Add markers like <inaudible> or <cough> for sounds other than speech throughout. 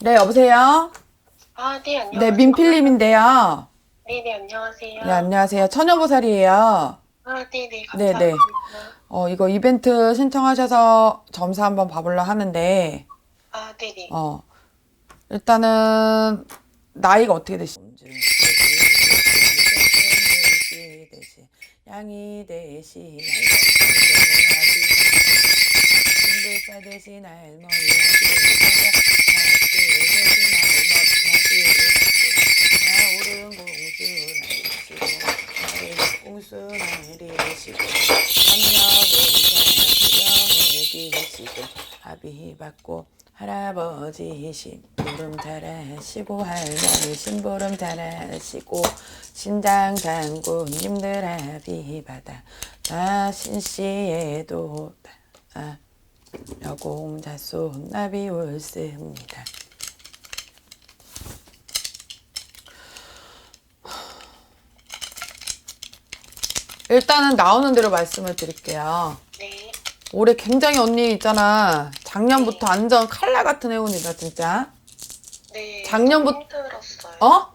네, 여보세요? 아, 네, 안녕하세요. 네, 민필님인데요. 네, 네, 안녕하세요. 네, 안녕하세요. 처녀보살이에요. 아, 네, 네, 네, 감사합니다. 네. 어, 이거 이벤트 신청하셔서 점수 한번 봐보려 하는데, 아, 네, 네. 어, 일단은, 나이가 어떻게 되시죠? 양이 대신 신불사 대신 할머니 오른 공수 나시고 공수 나리시고 삼녀대사 수령을 기시고 합의 받고 할아버지 심부름 잘하시고 할머니 심부름 잘하시고 신장 장군님들 합의 받아 나 신씨에도 다 여공자손 나비 옳습니다. 일단은 나오는 대로 말씀을 드릴게요. 네. 올해 굉장히 언니 있잖아. 작년부터 완전 칼날 같은 해운이다, 진짜. 네. 작년부터- 힘들었어요. 어?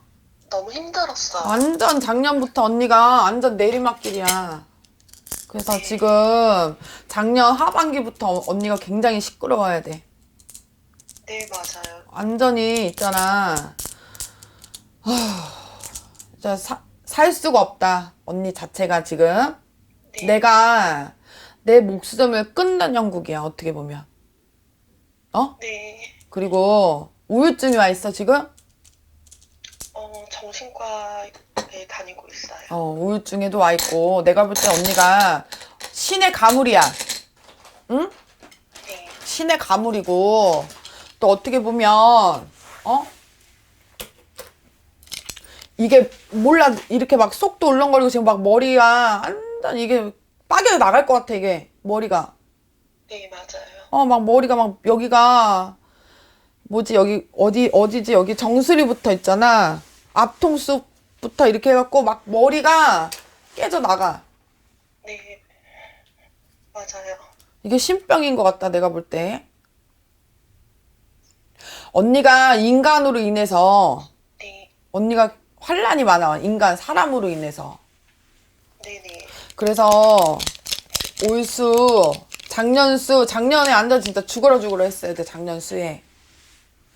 너무 힘들었어요. 완전 작년부터 언니가 완전 내리막길이야. 그래서 지금 작년 하반기부터 언니가 굉장히 시끄러워야 돼. 네, 맞아요. 완전히 있잖아. 하, 진짜 사- 살 수가 없다. 언니 자체가 지금. 네. 내가 내 목숨을 끊는 형국이야, 어떻게 보면. 어? 네. 그리고 우울증이 와 있어, 지금? 어, 정신과에 다니고 있어요. 어, 우울증에도 와 있고, 내가 볼 때 언니가 신의 가물이야. 응? 네. 신의 가물이고, 또 어떻게 보면, 어? 이게 몰라, 이렇게 막 속도 울렁거리고 지금 막 머리가 완전 이게 빠져 나갈 것 같아, 이게. 머리가. 네, 맞아요. 어, 막 머리가 막 여기가 뭐지 여기 어디 어디지 여기 정수리부터 있잖아. 앞통수부터 이렇게 해갖고 막 머리가 깨져 나가. 네. 맞아요. 이게 신병인 것 같다 내가 볼 때. 언니가 인간으로 인해서 네. 언니가 환란이 많아. 인간 사람으로 인해서. 네, 네. 그래서 올수 작년 수 작년에 완전 진짜 죽어라 죽어라 했어야 돼 작년 수에.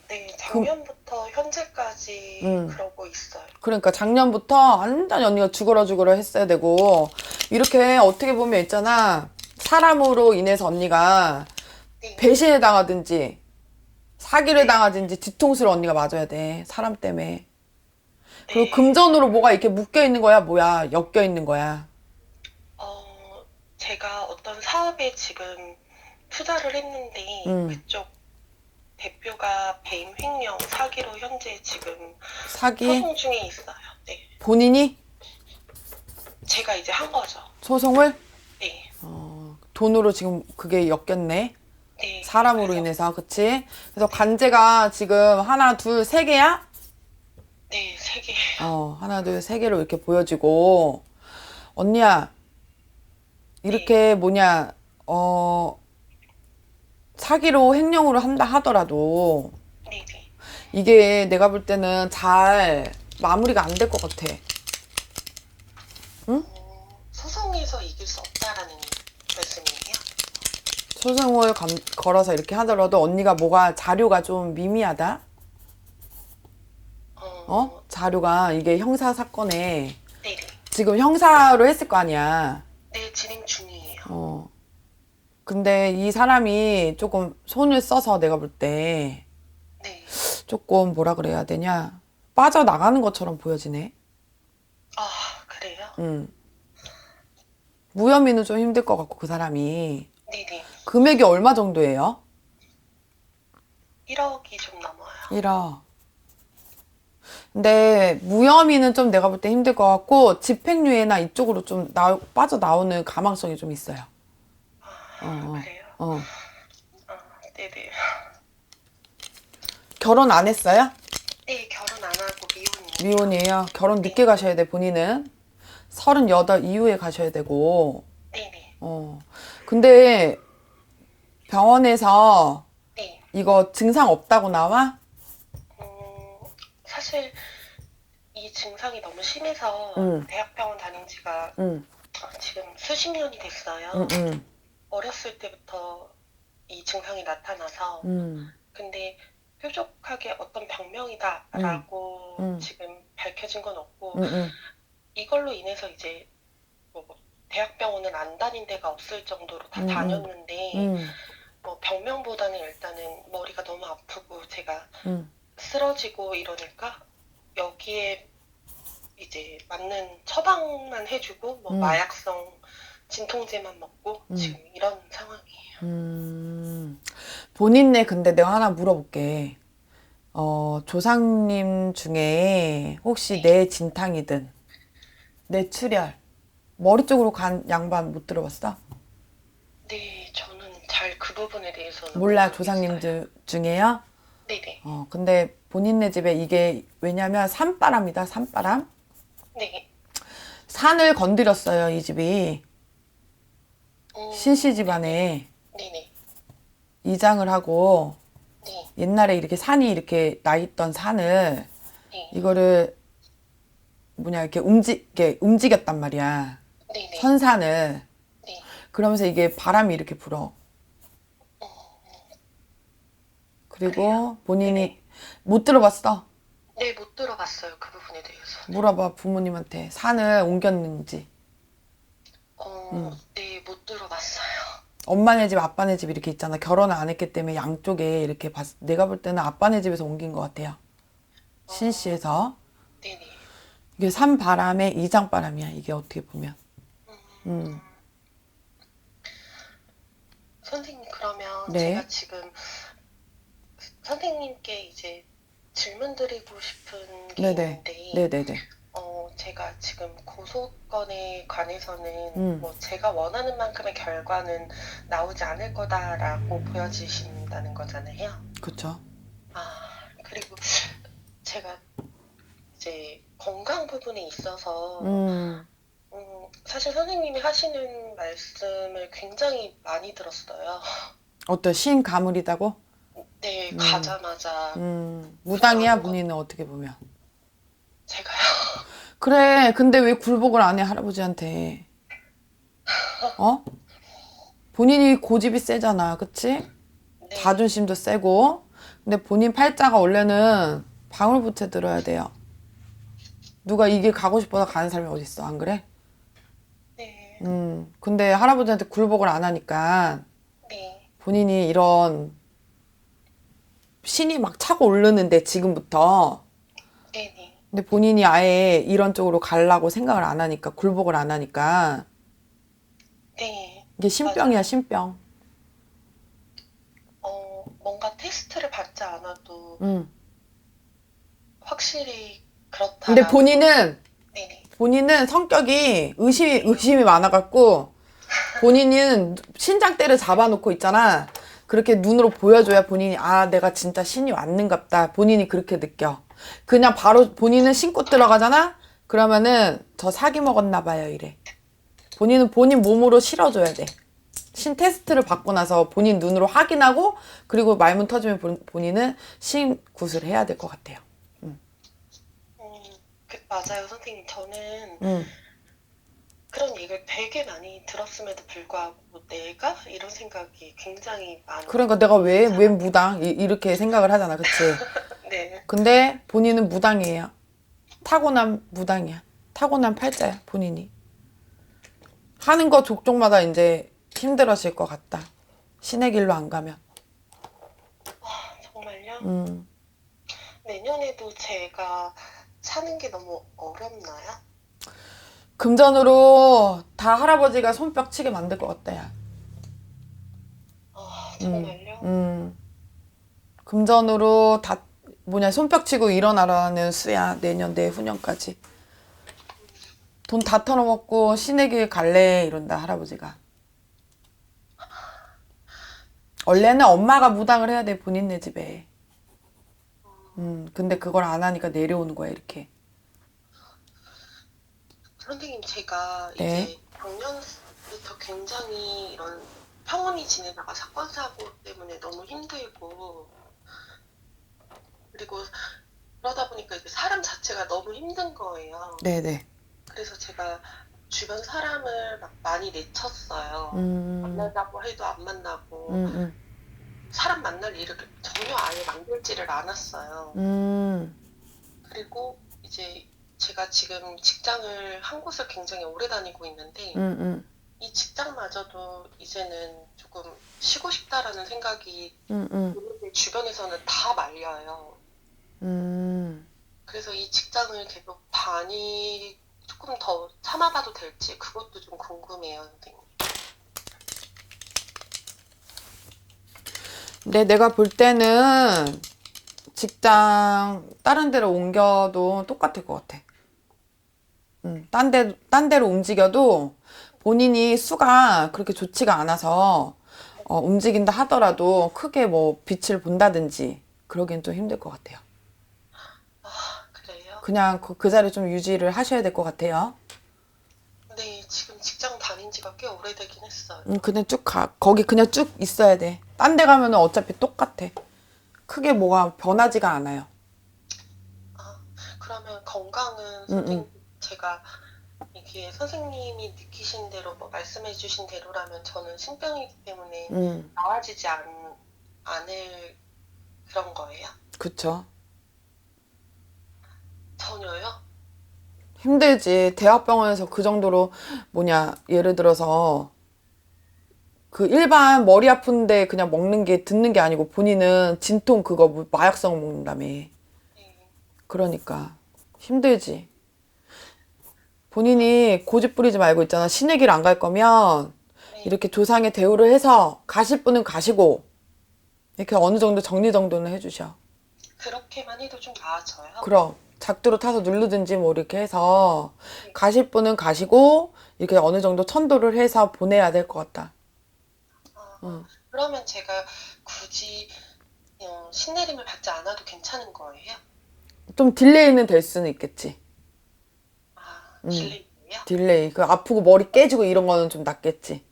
네, 작년부터 현재까지 음. 그러고 있어요. 그러니까 작년부터 완전히 언니가 죽어라 죽어라 했어야 되고 이렇게 어떻게 보면 있잖아 사람으로 인해서 언니가 네. 배신을 당하든지 사기를 네. 당하든지 뒤통수를 언니가 맞아야 돼 사람 때문에 네. 금전으로 뭐가 이렇게 묶여 있는 거야 뭐야 엮여 있는 거야 어, 제가 어떤 사업에 지금 투자를 했는데 음. 그쪽 대표가 배임 횡령 사기로 현재 지금 사기 소송 중에 있어요. 네. 본인이 제가 이제 한 거죠. 소송을 네. 어, 돈으로 지금 그게 엮였네 네. 사람으로 그래서- 인해서 그치 그래서 관제가 지금 하나 둘 세 개야. 어, 하나, 둘, 세 개로 이렇게 보여지고, 언니야, 이렇게 뭐냐, 어, 사기로 횡령으로 한다 하더라도, 네, 네. 이게 내가 볼 때는 잘 마무리가 안 될 것 같아. 어, 소송에서 이길 수 없다라는 말씀이에요? 소송을 감- 걸어서 이렇게 하더라도 언니가 뭐가 자료가 좀 미미하다? 어, 어? 자료가 이게 형사 사건에 네, 네. 지금 형사로 했을 거 아니야. 네, 진행 중이에요. 어. 근데 이 사람이 조금 손을 써서 내가 볼 때 네. 조금 뭐라 그래야 되냐. 빠져 나가는 것처럼 보여지네. 아, 그래요? 음. 무혐의는 좀 힘들 것 같고 그 사람이. 네, 네. 금액이 얼마 정도예요? 1억이 좀 넘어요. 1억. 근데 무혐의는 좀 내가 볼 때 힘들 것 같고 집행유예나 이쪽으로 좀 나, 빠져나오는 가망성이 좀 있어요. 아, 어, 그래요? 어. 아, 네, 네. 결혼 안 했어요? 네, 결혼 안 하고 미혼이에요. 미혼이에요. 결혼 늦게 가셔야 돼, 본인은. 38 이후에 가셔야 되고. 네, 네. 어. 근데 병원에서 네. 이거 증상 없다고 나와? 사실 이 증상이 너무 심해서 음. 대학병원 다닌 지가 응, 지금 수십 년이 됐어요. 응, 응, 어렸을 때부터 이 증상이 나타나서 응. 근데 뾰족하게 어떤 병명이다라고 음. 음. 지금 밝혀진 건 없고 응, 응. 이걸로 인해서 이제 뭐 대학병원은 안 다닌 데가 없을 정도로 다 음, 음. 다녔는데 응, 뭐 병명보다는 일단은 머리가 너무 아프고 제가 응. 쓰러지고 이러니까 여기에 이제 맞는 처방만 해주고 뭐 음. 마약성 진통제만 먹고 음. 지금 이런 상황이에요. 음, 본인네 근데 내가 하나 물어볼게. 어, 조상님 중에 혹시 내 진탕이든 내 출혈 머리 쪽으로 간 양반 못 들어봤어? 네, 저는 잘 그 부분에 대해서는 몰라 모르겠어요. 조상님들 중에요? 네네. 어, 근데 본인네 집에 이게 왜냐면 산바람이다 산바람. 네. 산을 건드렸어요 이 집이 음, 신씨 집안에 네네. 이장을 하고 네. 옛날에 이렇게 산이 이렇게 나 있던 산을 네. 이거를 뭐냐 이렇게 움직 이렇게 움직였단 말이야 네네. 선산을 네. 그러면서 이게 바람이 이렇게 불어 그리고 본인이 못 들어봤어 네, 못 들어봤어요. 그 부분에 대해서. 물어봐 부모님한테 산을 옮겼는지 어, 음. 네, 못 들어봤어요. 엄마네 집 아빠네 집 이렇게 있잖아 결혼을 안 했기 때문에 양쪽에 이렇게 봤 내가 볼 때는 아빠네 집에서 옮긴 것 같아요 신씨에서 네네. 이게 산 바람의 이장 바람이야 이게 어떻게 보면 음. 선생님, 그러면 네. 제가 지금 선생님께 이제 질문 드리고 싶은 게 네네 있는데, 네네네 어, 제가 지금 고소건에 관해서는 음. 뭐 제가 원하는 만큼의 결과는 나오지 않을 거다라고 보여지신다는 거잖아요. 그쵸 아, 그리고 제가 이제 건강 부분에 있어서 음. 음, 사실 선생님이 하시는 말씀을 굉장히 많이 들었어요. 어때 신 가물이다고? 네, 음. 가자마자 음, 무당이야 본인은 어떻게 보면 제가요. <laughs> 그래 근데 왜 굴복을 안 해 할아버지한테 <laughs> 어? 본인이 고집이 세잖아 그치? 네, 자존심도 세고 근데 본인 팔자가 원래는 방울부채 들어야 돼요 누가 이길 가고 싶어서 가는 사람이 어딨어 안 그래? 네, 음 근데 할아버지한테 굴복을 안 하니까 네, 본인이 이런 신이 막 차고 오르는데 지금부터 네, 네. 근데 본인이 아예 이런 쪽으로 가려고 생각을 안 하니까 굴복을 안 하니까 네. 이게 신병이야 신병. 어, 뭔가 테스트를 받지 않아도 음. 확실히 그렇다. 근데 본인은 네네. 본인은 성격이 의심이 의심이 많아갖고 본인은 신장대를 잡아놓고 있잖아. 그렇게 눈으로 보여줘야 본인이 아 내가 진짜 신이 왔는갑다. 본인이 그렇게 느껴. 그냥 바로 본인은 신고 들어가잖아. 그러면은 저 사기 먹었나 봐요 이래. 본인은 본인 몸으로 실어줘야 돼. 신 테스트를 받고 나서 본인 눈으로 확인하고 그리고 말문 터지면 본- 본인은 신 굿을 해야 될 것 같아요. 음, 그, 맞아요, 선생님. 저는 음. 그런 얘기를 되게 많이 들었음에도 불구하고 내가 이런 생각이 굉장히 많아요. 그러니까 내가 왜, 왜 무당? 이, 이렇게 생각을 하잖아. 그치? <laughs> 네, 근데 본인은 무당이에요. 타고난 무당이야. 타고난 팔자야, 본인이. 하는 거 족족마다 이제 힘들어질 것 같다. 신의 길로 안 가면. 정말요. 음. 내년에도 제가 사는 게 너무 어렵나요? 금전으로 다 할아버지가 손뼉 치게 만들 것 같다, 야. 아, 정말요? 음. 금전으로 다, 뭐냐, 손뼉 치고 일어나라는 수야. 내년, 내후년까지. 돈 다 털어먹고 신의 길 갈래. 이런다, 할아버지가. 원래는 엄마가 무당을 해야 돼, 본인네 집에. 음, 근데 그걸 안 하니까 내려오는 거야, 이렇게. 선생님, 제가 네. 이제 작년부터 굉장히 이런 평온히 지내다가 사건 사고 때문에 너무 힘들고 그리고 그러다 보니까 이제 그 사람 자체가 너무 힘든 거예요. 네네. 그래서 제가 주변 사람을 막 많이 내쳤어요. 음, 만나자고 해도 안 만나고 음, 음, 사람 만날 일을 전혀 아예 만들지를 않았어요. 음, 그리고 이제 제가 지금 직장을 한 곳을 굉장히 오래 다니고 있는데 음, 음, 이 직장마저도 이제는 조금 쉬고 싶다라는 생각이 음, 음, 드는데 주변에서는 다 말려요. 음. 그래서 이 직장을 계속 다니 조금 더 참아봐도 될지 그것도 좀 궁금해요, 선생님. 근데 내가 볼 때는 직장 다른 데로 옮겨도 똑같을 것 같아. 음, 딴 데, 딴 데로 움직여도 본인이 수가 그렇게 좋지가 않아서 어, 움직인다 하더라도 크게 뭐 빛을 본다든지 그러기엔 좀 힘들 것 같아요. 아, 그래요? 그냥 그, 그 자리 좀 유지를 하셔야 될 것 같아요. 네, 지금 직장 다닌 지가 꽤 오래되긴 했어요. 음, 그냥 쭉 가. 거기 그냥 쭉 있어야 돼. 딴 데 가면은 어차피 똑같아. 크게 뭐가 변하지가 않아요. 아, 그러면 건강은 음, 선생님 제가 이게 선생님이 느끼신 대로 뭐 말씀해 주신 대로라면 저는 신병이기 때문에 음, 나아지지 않, 않을 그런 거예요? 그쵸. 전혀요? 힘들지. 대학병원에서 그 정도로 뭐냐, 예를 들어서 그 일반 머리 아픈데 그냥 먹는 게 듣는 게 아니고 본인은 진통 그거 뭐 마약성 먹는다며. 네. 그러니까 힘들지. 본인이 고집 부리지 말고 있잖아. 신의 길 안 갈 거면 네. 이렇게 조상의 대우를 해서 가실 분은 가시고 이렇게 어느 정도 정리 정도는 해주셔. 그렇게만 해도 좀 나아져요? 그럼 작두로 타서 누르든지 뭐 이렇게 해서 가실 분은 가시고 이렇게 어느 정도 천도를 해서 보내야 될 것 같다. 아, 응. 그러면 제가 굳이 어, 신내림을 받지 않아도 괜찮은 거예요? 좀 딜레이는 될 수는 있겠지. 아, 음. 딜레이요? 딜레이. 그 아프고 머리 깨지고 이런 거는 좀 낫겠지.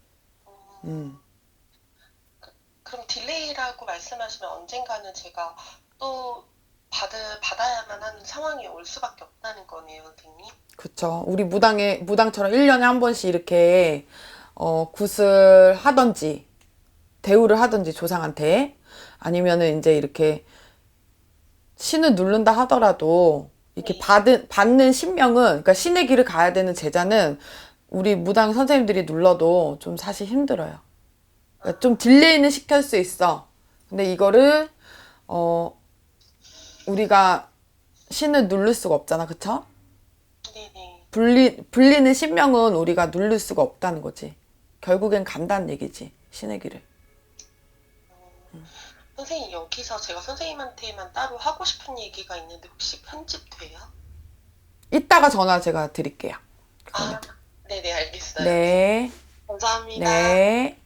음. 그럼 딜레이라고 말씀하시면 언젠가는 제가 또 받, 받아야만 하는 상황이 올 수밖에 없다는 거네요, 선생님. 그쵸. 우리 무당에, 무당처럼 1년에 한 번씩 이렇게, 어, 굿을 하던지, 대우를 하던지, 조상한테. 아니면은 이제 이렇게, 신을 누른다 하더라도, 이렇게 네. 받은, 받는 신명은, 그러니까 신의 길을 가야 되는 제자는, 우리 무당 선생님들이 눌러도 좀 사실 힘들어요. 그러니까 좀 딜레이는 시킬 수 있어. 근데 이거를, 어, 우리가 신을 누를 수가 없잖아. 그쵸? 네네. 불리, 불리는 신명은 우리가 누를 수가 없다는 거지. 결국엔 간다는 얘기지. 신의 길을. 선생님, 여기서 제가 선생님한테만 따로 하고 싶은 얘기가 있는데 혹시 편집돼요? 이따가 전화 제가 드릴게요. 아, 네네, 알겠어요. 네. 감사합니다. 네.